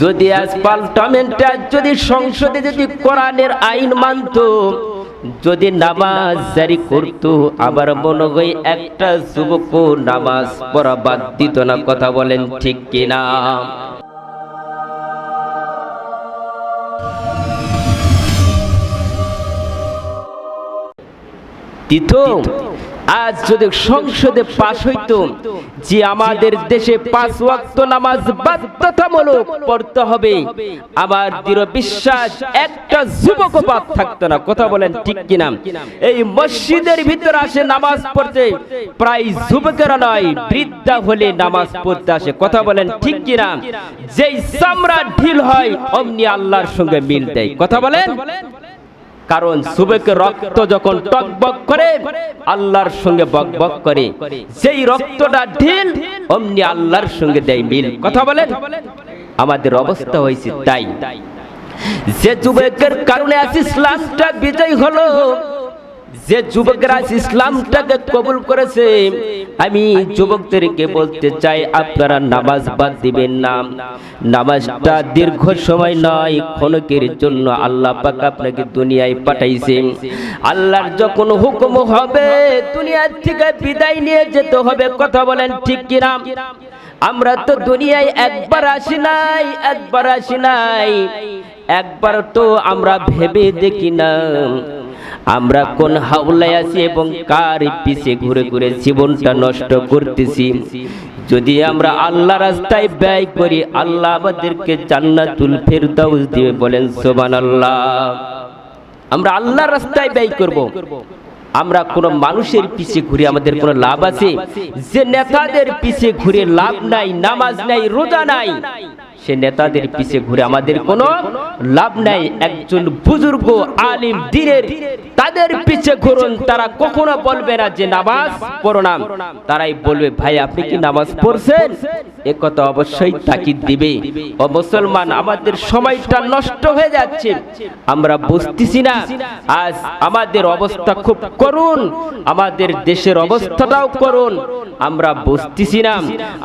যদি আজ পার্লামেন্টে যদি সংসদে যদি কোরআনের আইন মানত, যদি নামাজ জারি করত, আবার মনে হয় একটা যুবক নামাজ পড়া বাদ দিত না, কথা বলেন ঠিক কিনা? দ্বিতীয় আজ যদি সংসদে পাশ হইতো, যে আমাদের দেশে পাঁচ ওয়াক্ত নামাজ বাধ্যতামূলক পড়তে হবে আমার দৃঢ় বিশ্বাস একটা যুবক বাদ থাকতো না। কথা বলেন ঠিক কিনা? এই মসজিদের ভিতরে আসে নামাজ পড়তে, প্রায় যুবকেরা নয়, বৃদ্ধা হলে নামাজ পড়তে আসে। কথা বলেন ঠিক কিনা? যেই চামড়া ঢিল হয়, অমনি আল্লাহর সঙ্গে মিল দেয়। কথা বলেন? কারণ সুবেকের রক্ত যখন টকবক করে আল্লাহর সঙ্গে বকবক করে। সেই রক্তটা ঢিল অমনি আল্লাহর সঙ্গে দেয় মিল। কথা বলেন? আমাদের অবস্থা হয়েছে তাই। যে যুবকের কারণে আজ ইসলামটা বিজয় হলো। যে যুবকরা ইসলামটাকে কবুল করেছে, আমি যুবকদেরকে বলতে চাই, আপনারা নামাজ বাদ দিবেন না। নামাজটা দীর্ঘ সময় নয়, ক্ষণকের জন্য আল্লাহ পাক আপনাকে দুনিয়ায় পাঠাইছে। আল্লাহর যখন হুকুম হবে, দুনিয়ার থেকে বিদায় নিয়ে যেতে হবে, কথা বলেন ঠিক কিনা? আমরা তো দুনিয়ায় একবার আসি নাই, একবার আসি নাই। একবার তো আমরা ভেবে দেখি না। আমরা কোন হাওলায় আছি এবং কার পিছে ঘুরে ঘুরে জীবনটা নষ্ট করতেছি? যদি আমরা আল্লাহ রাস্তায় ব্যয় করি, আল্লাহ আমাদেরকে জান্নাতুল ফেরদাউস দিবে বলেন, সুবহানাল্লাহ। আমরা আল্লাহ রাস্তায় ব্যয় করব। আমরা কোন মানুষের পিছে ঘুরে আমাদের কোনো লাভ আছে? যে নেতাদের পিছে ঘুরে লাভ নাই, নামাজ নাই, রোজা নাই সে নেতাদের পিছে ঘুরে আমাদের কোনো লাভ নাই। একজন বুজুর্গ আলিম দিনের তাদের পিছে ঘুরুন, তারা কখনো বলবে না যে নামাজ পড়ো তারাই বলবে, ভাই, আপনি কি নামাজ পড়ছেন? এ কথা অবশ্যই তাকিদ দিবে। ও মুসলমান, আমাদের সময়টা নষ্ট হয়ে যাচ্ছে। আমরা বুঝতেছি না, আজ আমাদের অবস্থা খুব করুন আমাদের দেশের অবস্থাটাও করুন আমরা বুঝতেছি না,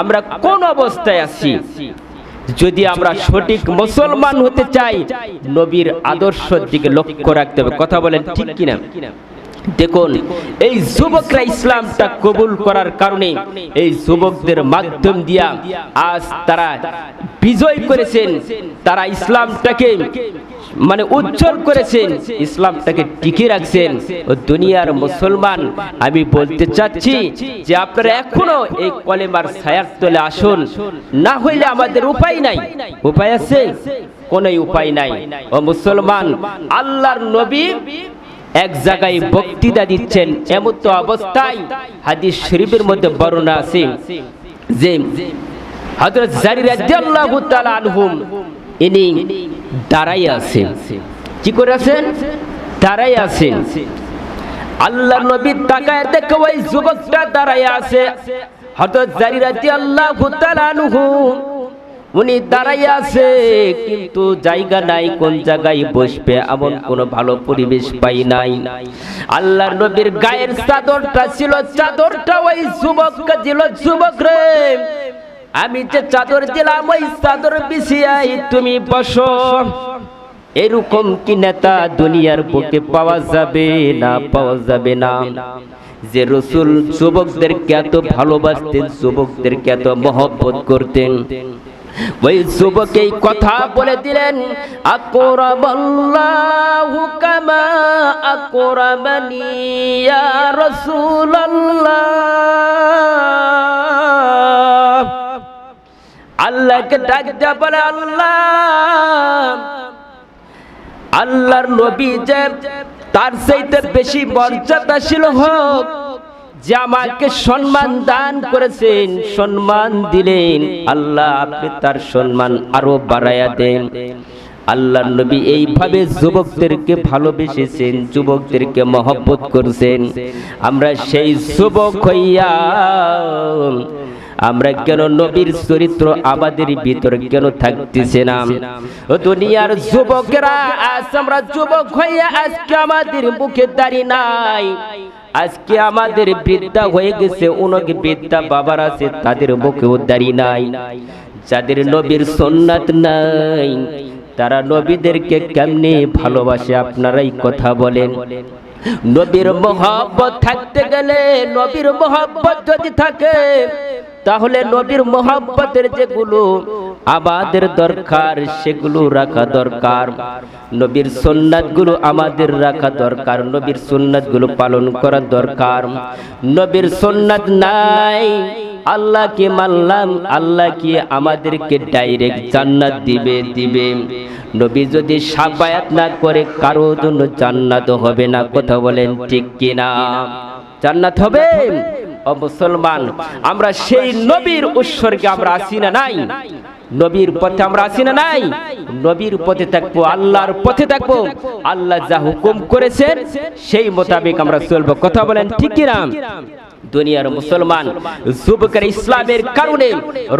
আমরা কোন অবস্থায় আছি? যদি আমরা সঠিক মুসলমান হতে চাই, নবীর আদর্শের দিকে লক্ষ্য রাখতে হবে। কথা বলেন ঠিক কিনা? দেখুন, এই যুবকরা ইসলামটা কবুল করার কারণে এই যুবকদের মাধ্যম দিয়া আজ তারা বিজয় করেছেন, তারা ইসলামটাকে মানে উজ্জ্বল করেছেন, ইসলামটাকে টিকে রাখছেন। ও দুনিয়ার মুসলমান, আমি বলতে চাচ্ছি যে আপনারা এখনও এই কলেমার ছায়ার তলে আসুন। না হইলে আমাদের উপায় নাই। উপায় আছে? কোনো উপায় নাই। ও মুসলমান, আল্লাহর নবী এক জায়গায় বক্তৃতা দিচ্ছেন, এমন তো অবস্থায় হাদিস শরীফের মধ্যে বর্ণনা আছে যে হযরত জারি রাদিয়াল্লাহু তাআলা আনহুম, ইনি দাঁড়াই আছেন। কি করে আছেন? দাঁড়াই আছেন। আল্লাহ নবী তাকায় দেখে ওই যুবকটা দাঁড়ায় আছে। হযরত জারি রাদিয়াল্লাহু তাআলা আনহু উনি দাঁড়াই আছে, কিন্তু জায়গা নাই, কোন জায়গায় বসবে? এমন কোন ভালো পরিবেশ পাই নাই। আল্লাহর নবীর গায়ের চাদরটা ছিল, চাদরটা ওই যুবককে দিল, যুবক রে, আমি যে চাদর দিলাম, ওই চাদর বিছিয়াই তুমি বসো। এরকম কি নেতা দুনিয়ার বুকে পাওয়া যাবে না, পাওয়া যাবে না? যে রসুল যুবকদেরকে এত ভালোবাসতেন, যুবকদেরকে এত মহব্বত করতেন ওই যুবক এই কথা বলে দিলেন, আকরাবাল্লাহু কামা আকরাবানি ইয়া রাসূলুল্লাহ। আল্লাহকে ডাক দেয়া বলে, আল্লাহ, আল্লাহর নবী যে তার চাইতে বেশি মর্যাদাশীল হোক যে আমাকে সম্মান দান করেছেন, সম্মান দিলেন, আল্লাহ আপনি তার সম্মান আরও বাড়াইয়া দেন। আল্লাহ নবী এইভাবে যুবকদেরকে ভালোবেসেছেন, যুবকদেরকে মহব্বত করছেন। আমরা সেই যুবক হইয়া, আমরা কেন নবীর চরিত্র আমাদের ভিতরে কেন থাকতেছে না? দুনিয়ার যুবকেরা, আজ আমরা যুবক হইয়া আজকে আমাদের মুখে দাঁড়িয়ে নাই। আজকে আমাদের বৃদ্ধা হয়ে গেছে, অনেক বৃদ্ধা বাবার আছে, তাদের মুখেও দাঁড়িয়ে নাই। যাদের নবীর সন্ন্যাত নাই, তারা নবীদেরকে কেমনি ভালোবাসে, আপনারাই কথা বলেন। নবীর মহাব্বত থাকতে গেলে, নবীর মহাব্বত যদি থাকে তাহলে নবীর মোহাব্বতের যেগুলো আমাদের দরকার, সেগুলো রাখা দরকার। নবীর সুন্নাতগুলো আমাদের রাখা দরকার, নবীর সুন্নাতগুলো পালন করা দরকার। নবীর সুন্নাত নাই আল্লাহ কে মানলাম আল্লাহ কি আমাদেরকে ডাইরেক্ট জান্নাত দিবে দিবে। নবী যদি সাবায়াত না করে, কারও জন্য জান্নাত হবে না, কথা বলেন ঠিক কিনা? জান্নাত হবে? ও মুসলমান, আমরা সেই নবীর উৎসর্গে আমরা আসি না নাই? নবীর পথে আমরা আসি না নাই? নবীর পথে থাকব, আল্লাহর পথে থাকব। আল্লাহ যা হুকুম করেছেন, সেই মোতাবেক আমরা চলবো। কথা বলেন ঠিক কিনা? দুনিয়ার মুসলমান। যুবকের ইসলামের কারণে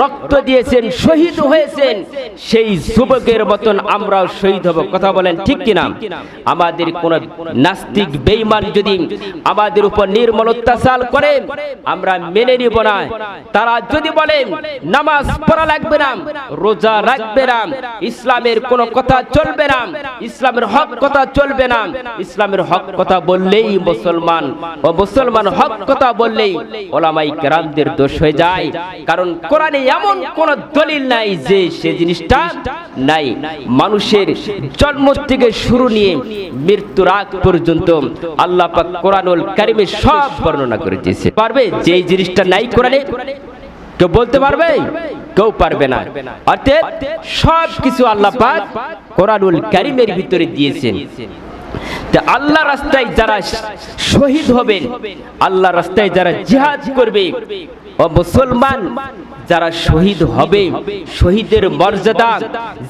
রক্ত দিয়েছেন, শহীদ হয়েছেন। সেই যুবকের মতন আমরাও শহীদ হব, কথা বলেন ঠিক কিনা? আমাদের কোন নাস্তিক, বেঈমান যদি আমাদের উপর নির্মল অত্যাচার করে, আমরা মেনে নিব না। তারা যদি বলে, নামাজ পড়া লাগবে না, রোজা রাখবে না, ইসলামের কোনো কথা চলবে না, ইসলামের হক কথা চলবে না। ইসলামের হক কথা বললেই মুসলমান, ও মুসলমান হক কথা বললেই ওলামাই কেরামদের দোষ হয়ে যায়। কারণ কোরআনে এমন কোন দলিল নাই যে সে জিনিসটা নাই। মানুষের জন্ম থেকে শুরু নিয়ে মৃত্যুর আগ পর্যন্ত আল্লাহ পাক কোরআনুল কারিমে সব বর্ণনা করে দিয়েছে। পারবে? যে জিনিসটা নাই কোরআনে, কেউ বলতে পারবে? কেউ পারবে না। অর্থাৎ সব কিছু আল্লাহ পাক কোরআনুল কারিমের ভিতরে দিয়েছেন। আল্লাহ রাস্তায় যারা শহীদ আল্লাহ রাস্তায় যারা জিহাদ করবে, ও মুসলমান যারা শহীদ হবে, শহীদের মর্যাদা,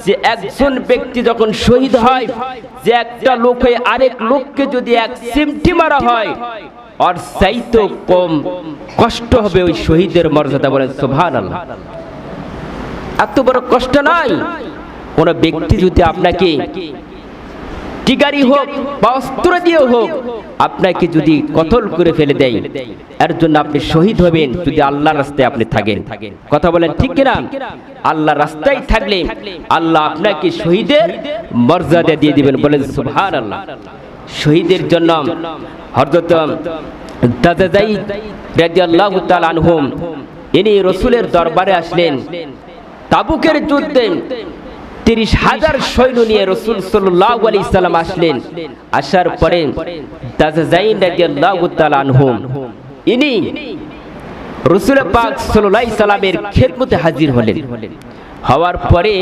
যে একজন ব্যক্তি যখন শহীদ হয়, যে একটা লোক হয়ে আরেক লোককে যদি এক সিমটি মারা হয় আর চাইতো কম কষ্ট হবে ওই শহীদের মর্যাদা বলেন সোভান আল্লাহ এত বড় কষ্ট নাই। কোন ব্যক্তি যদি আপনাকে টিকারি হোক বা অস্ত্র দিয়ে হোক, আপনাকে যদি কতল করে ফেলে দেয়, এর জন্য আপনি শহীদ হবেন যদি আল্লাহ রাস্তায় আপনি থাকেন। কথা বলেন ঠিক কিনা? আল্লাহ রাস্তায় থাকলে আল্লাহ আপনাকে শহীদের মর্যাদা দিয়ে দিবেন। বলেন সুবহান আল্লাহ শহীদের জন্য হরদত দাদা জাইদ রাদিয়াল্লাহু তাআলা আনহুম, ইনি রসুলের দরবারে আসলেন, তাবুকের যুদ্ধে তিরিশ হাজার সৈন্য নিয়ে রসুল সাল্লাহ আলী ইসলাম আসলেন। আসার পরে ইনি রসুল পাক সাল্লাহ সাল্লামের খেদমতে হাজির হলেন। হওয়ার পরে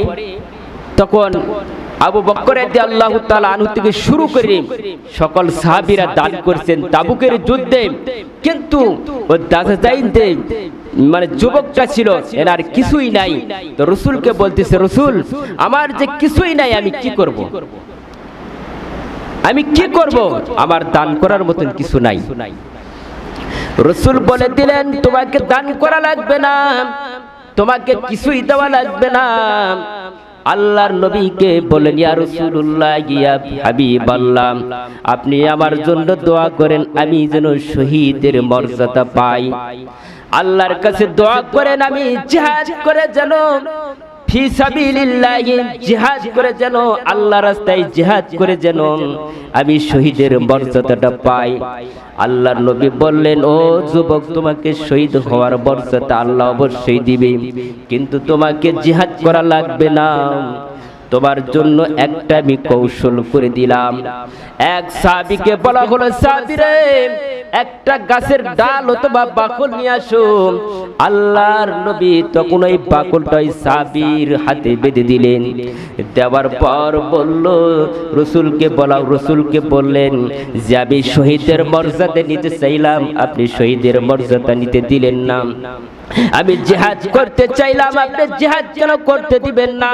তখন আবু বক্কর আল্লাহ আনহু থেকে শুরু করে সকল সাহাবিরা দান করছেন তাবুকের যুদ্ধে। কিন্তু ও দাদাজাইনতে মানে যুবকটা ছিল, এনার কিছুই নাই। তো রসুলকে বলতেছে, রসুল, আমার যে কিছুই নাই, আমি কি করব। আমি কি করব? আমার দান করার মতন কিছু নাই। রসুল বলে দিলেন, তোমাকে দান করা লাগবে না, তোমাকে কিছুই দেওয়া লাগবে না। আল্লাহর নবীকে বলেন, ইয়া রাসূলুল্লাহ, ইয়া হাবিবাল্লাহ, আপনি আমার জন্য দোয়া করেন, আমি যেন শহীদের মর্যাদা পাই। আল্লাহর কাছে দোয়া করেন আমি, জিহাদ করে যেন জিহাদ করে যেন আল্লাহ রাস্তায় জিহাদ করে যেন আমি শহীদের মর্যাদাটা পাই। আল্লাহর নবী বললেন, ও যুবক, তোমাকে শহীদ হওয়ার মর্যাদা আল্লাহ অবশ্যই দিবে, কিন্তু তোমাকে জিহাদ করা লাগবে না। তোমার জন্য একটা আমি কৌশল করে দিলাম। এক সাবিকে বলা হলো সাবিরে একটা গাছের ডাল অথবা বাকল নিয়ে আসো। আল্লাহর নবী তখন ওই বাকলটা ওই সাবির হাতে বেঁধে দিলেন। দেওয়ার পর বলল, রসুলকে বলা, রসুলকে বললেন যে, আমি শহীদের মর্যাদা নিতে চাইলাম, আপনি শহীদের মর্যাদা নিতে দিলেন না। আমি জেহাদ করতে চাইলাম, আপনি জেহাদ কেন করতে দিবেন না?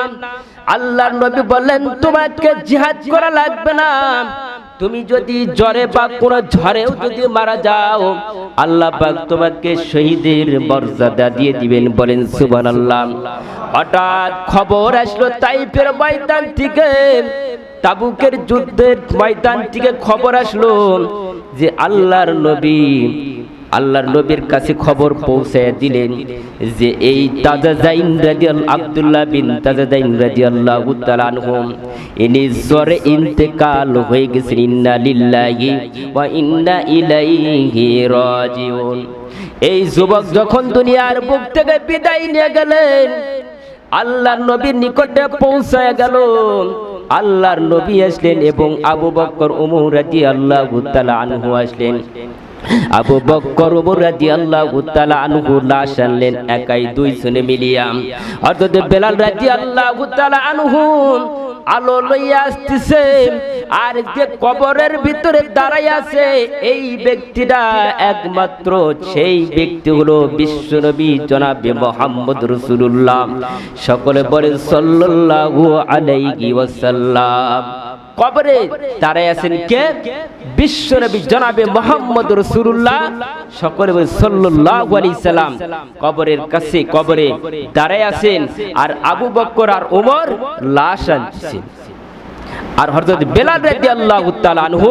আল্লাহর নবী বললেন, তোমাকে জিহাদ করা লাগবে না। তুমি যদি জ্বরে বা কোনো ঝড়েও যদি মারা যাও, আল্লাহ পাক তোমাকে শহীদের মর্যাদা দিয়ে দিবেন বলেন, সুবহানাল্লাহ। হঠাৎ খবর আসলো তাইফের ময়দান থেকে। তাবুকের যুদ্ধের ময়দান থেকে খবর আসলো যে আল্লাহর নবী আল্লাহর নবীর কাছে খবর পৌঁছায় দিলেন যে এই তাজাজাইন রাদিয়াল আব্দুল্লাহ বিন তাজাজাইন রাদিয়াল্লাহু তাআলা আনহুম। ইনি জ্বরে ইন্তেকাল হয়ে গেছেন। ইন্না লিল্লাহি ওয়া ইন্না ইলাইহি রাজিউন। এই যুবক যখন দুনিয়ার বুক থেকে বিদায় নিয়ে গেলেন, আল্লাহর নবীর নিকটে পৌঁছায় গেল। আল্লাহর নবী আসলেন এবং আবু বক্কর উমর রাদিয়াল্লাহু তাআলা আনহু আসলেন। আবু বক্কর ওমর রাদিয়াল্লাহু তাআলা আনহু লাশ আনলেন একাই দুই জনে মিলিয়া। অর্থাৎ বেলাল রাদিয়াল্লাহু তাআলা আনহু আলো লইয়া আসতেছে। আর যে কবরের ভিতরে দাঁড়াই আছে, এই ব্যক্তিটা একমাত্র সেই ব্যক্তি হলো বিশ্ব বিশ্বনবী জনাবে মোহাম্মদ রসুল্লাহ সকলে বলেন সাল্লাল্লাহু আলাইহি ওয়াসাল্লাম। কবরে দাঁড়াই আছেন কে? বিশ্বনবী জনাবে মোহাম্মদ রসুল্লাহ সকলে সাল্লাম। কবরের কাছে কবরে দাঁড়াই আছেন আর আবু বকর আর ওমর লাশ আনছেন। আর হযরত বেলাল আনহু,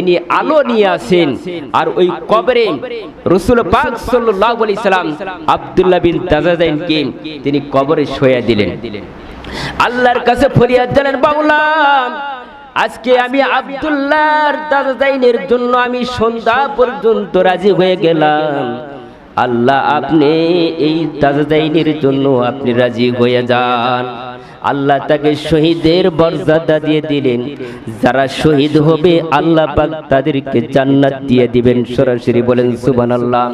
ইনি আলো নিয়ে আসেন আর ওই কবরে রাসূল পাক আলাইহি সাল্লাম আব্দুল্লাহ বিন তিনি কবরে শোয়া দিলেন। আল্লাহর কাছে ফরিয়াদ জানান বাউলা আজকে আমি আব্দুল্লাহর দাদাদাইনের জন্য আমি সন্ধ্যা পর্যন্ত রাজি হয়ে গেলাম। আল্লাহ আপনি এই দাদাদাইনের জন্য আপনি রাজি হয়ে যান। আল্লাহ তাকে শহীদের মর্যাদা দিয়ে দিলেন। যারা শহীদ হবে, আল্লাহ পাক তাদেরকে জান্নাত দিয়ে দিবেন। সরাসরি বলেন, সুবহানাল্লাহ।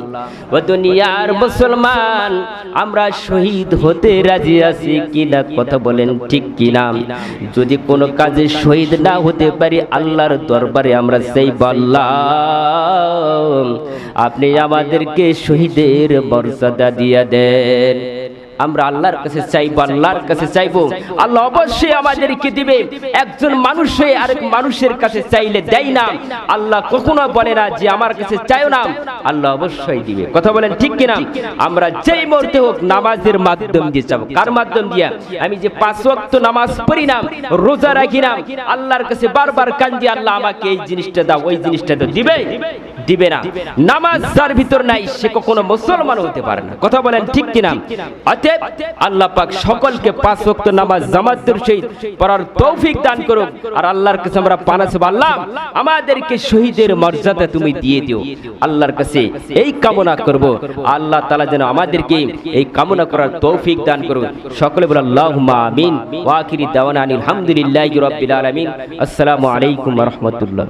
ও দুনিয়ার মুসলমান, আমরা শহীদ হতে রাজি আছি কিনা কথা বলেন ঠিক কিনা? যদি কোনো কাজে শহীদ না হতে পারি, আল্লাহর দরবারে আমরা সেই বললাম, আপনি আমাদেরকে শহীদের মর্যাদা দিয়ে দেন। আমরা আল্লাহর কাছে চাইব, আল্লাহর কাছে চাইব। আল্লাহ অবশ্যই আমাদেরকে দিবে। একজন মানুষ হয়ে আরেক মানুষের কাছে চাইলে দেয় না। আল্লাহ কখনো বলে না যে আমার কাছে চাইও না। আল্লাহ অবশ্যই দিবে। কথা বলেন ঠিক কিনা? আমরা যেই মুহূর্তে হোক নামাজের মাধ্যম দিয়ে যাব। কার মাধ্যম দিয়া? আমি যে পাঁচ ওয়াক্ত নামাজ পড়ি না, রোজা রাখি না, আল্লাহর কাছে বারবার কান্দি, আল্লাহ আমাকে এই জিনিসটা দাও, ওই জিনিসটা তো দিবে? দিবে না। নামাজ যার ভিতর নাই, সে কখনো মুসলমান হতে পারে না। কথা বলেন ঠিক কিনা? অতএব আল্লাহ পাক সকলকে পাঁচ ওয়াক্ত নামাজ জামাতের সহিত পড়ার তৌফিক দান করুক। আর আল্লাহর কাছে আমরা পানাস আল্লাহ আমাদেরকে শহীদের মর্যাদা তুমি দিয়ে দিও। আল্লাহর কাছে এই কামনা করব। আল্লাহ তাআলা যেন আমাদেরকে এই কামনা করার তৌফিক দান করুক। সকলে বলে আল্লাহুম্মা আমিন। ওয়া আখিরি দাওয়ানা আলহামদুলিল্লাহি রাব্বিল আলামিন। আসসালামু আলাইকুম ওয়া রাহমাতুল্লাহ।